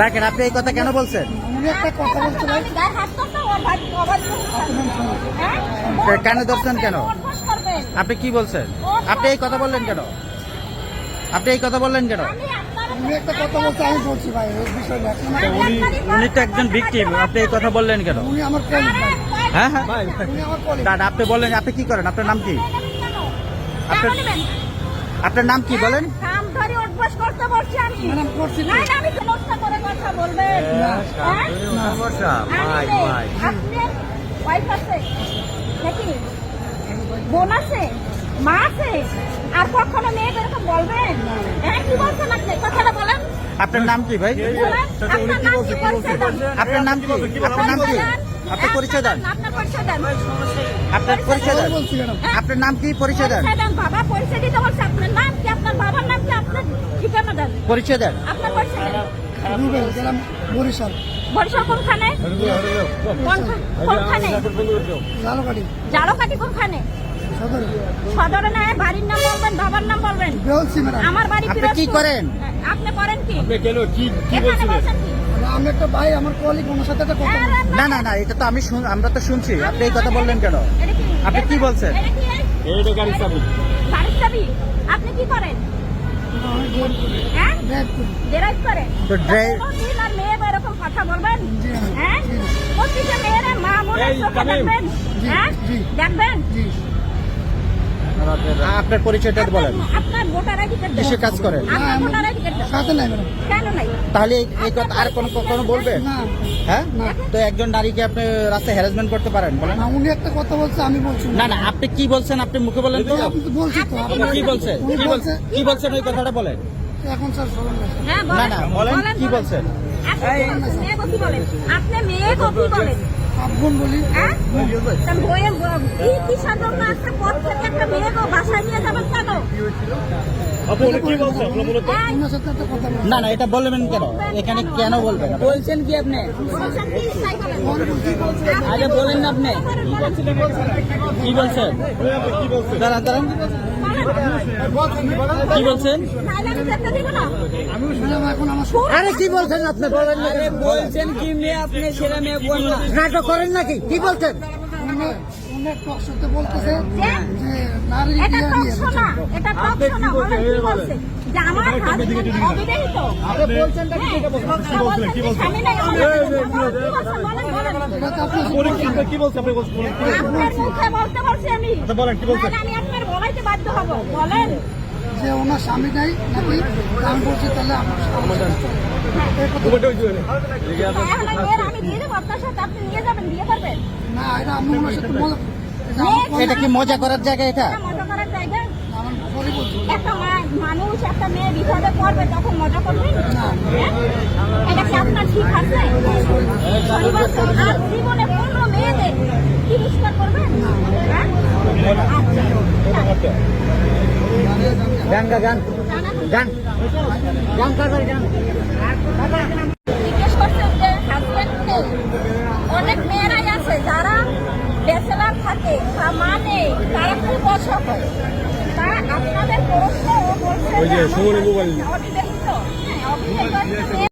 রাখেন আপনি এই কথা কেন বলছেন? অবাধ হ্যাঁ কেন ধরছেন কেন? আপনি কি বলছেন? আপনি এই কথা বললেন কেন? আপনি এই কথা বললেন কেন? আপনার উনি একটা কথা বলতে আমি বলছি ভাই এই বিষয়টা এখন উনি উনি তো একজন ভিকটিম আপনি এই কথা বললেন কেন? উনি আমার হ্যাঁ হ্যাঁ। দাদা আপনি বললেন আপনি কি করেন? আপনার নাম কি? আপনার- আপনার নাম কি বলেন? কাম ধরে উঠবোস করতে বলছি আমি। না না আমি সমস্যা করে কথা বলবেন। হ্যাঁ? নেই। আপনার ওয়াইফ আছে নাকি? বোন আছে মা আছে আর কখনো মেয়ে এরকম বলবেন? হ্যাঁ কি বলছেন আপনি? কথাটা বলেন। আপনার নাম কি ভাই? আপনার নাম কি আপনার নাম কি আপনার নাম কি? আপনি পরিচয় দেন। আপনার পরিচয় দেন। আপনার পরিচয় দেন। আপনার নাম কি? পরিচয় দেন। পরিচয় দেন বাবা। পরিচয় দিতে বলছে আপনার নাম কি? আপনার বাবার নাম কি? আপনার ঠিকানা দেন। পরিচয় দেন। আপনার পরিচয় দেন। রুবেল গেলাম বরিশাল। বরিশাল কোনখানে? কোনখানে? কোনখানে? জালকাটি কোনখানে? সদর। সদরে না বাড়ির নাম বলবেন বাবার নাম বলবেন? আমার বাড়ি আপনি কি করেন? আপনি করেন কি? কেন কি কি বলছেন কি? আমি একটা ভাই আমার কলিগ ওনার সাথে একটা কথা না না না এটা তো আমি শুন আমরা তো শুনছি। আপনি এই কথা বললেন কেন? আপনি কি বলছেন? এইটা গাড়ির চাবি। গাড়ির চাবি? আপনি কি করেন? হ্যাঁ? তো ড্রাইভ- মেয়ে এরকম কথা বলবেন? হ্যাঁ? প্রতিটা মেয়েরা মা মনে। দেখবেন? জি, হ্যাঁ। দেখবেন? জি। আপনার পরিচয়টা বলেন। কিসে কাজ করেন? তাহলে এই- কথা আর কোনো কখনো বলবেন না। হ্যাঁ? তো একজন নারীকে আপনি রাস্তায় হ্যারাসমেন্ট করতে পারেন বলেন। উনি একটা কথা বলছে আমি বলছি না। না আপনি কি বলছেন আপনি মুখে বলেন তো। কি বলছেন। কি বলছেন? কি বলছেন ওই কথাটা বলেন? এখন স্যার না। হ্যাঁ না না বলেন কি বলছেন? আপনি মেয়ে কি বলেন। আপনি মেয়ে কি বলেন। বলি। হ্যাঁ? কি কি সাধনা আছে? পথ থেকে একটা মেয়ে গো বাসায় নিয়ে যাবেন কেন? বলছি না না এটা বলবেন কেন? এখানে কেন বলবেন? বলছেন কি আপনি। আগে বলেন না আপনি। কি বলছেন? কি বলছেন? দাঁড়ান দাঁড়ান। কি বলছেন? আমি যেতে দিব না। ম্যাডাম এখন আমার আরে কি বলছেন আপনি? বলেন না বলছেন কি মেয়ে? আপনি সেরা মেয়ে কোন না। নাটক করেন নাকি? কি বলছেন? বলতেছে বলেন কি বলছেন? বলেন, বলেন। আপনি বলেন। কি বলছেন? বলতে বাধ্য হব বলেন। যে ওনার স্বামী নাই নাকি আমি বলছি তাহলে আমার এটা এটা এটা কি মজা করার জায়গা এটা? এটা মজা করার জায়গা। আমার সরি বলছি। একটা মানুষ একটা মেয়ে বিপদে পড়বে তখন মজা করবে? হ্যাঁ? এটা কি আপনার ঠিক আছে? সরি বলছেন, আর জীবনে কোনো মেয়েদের তিরস্কার করবেন? হ্যাঁ? আচ্ছা। গান গা গান গান গান কারবার গান জিজ্ঞেস করছে যে হাজবেন্ড নেই। অনেক মেয়েরাই আছে যারা ব্যাচেলার থাকে বা মা নেই তারা খুব তা আপনাদের প্রশ্ন ও বলছে। অবিবাহিত। অবিবাহিত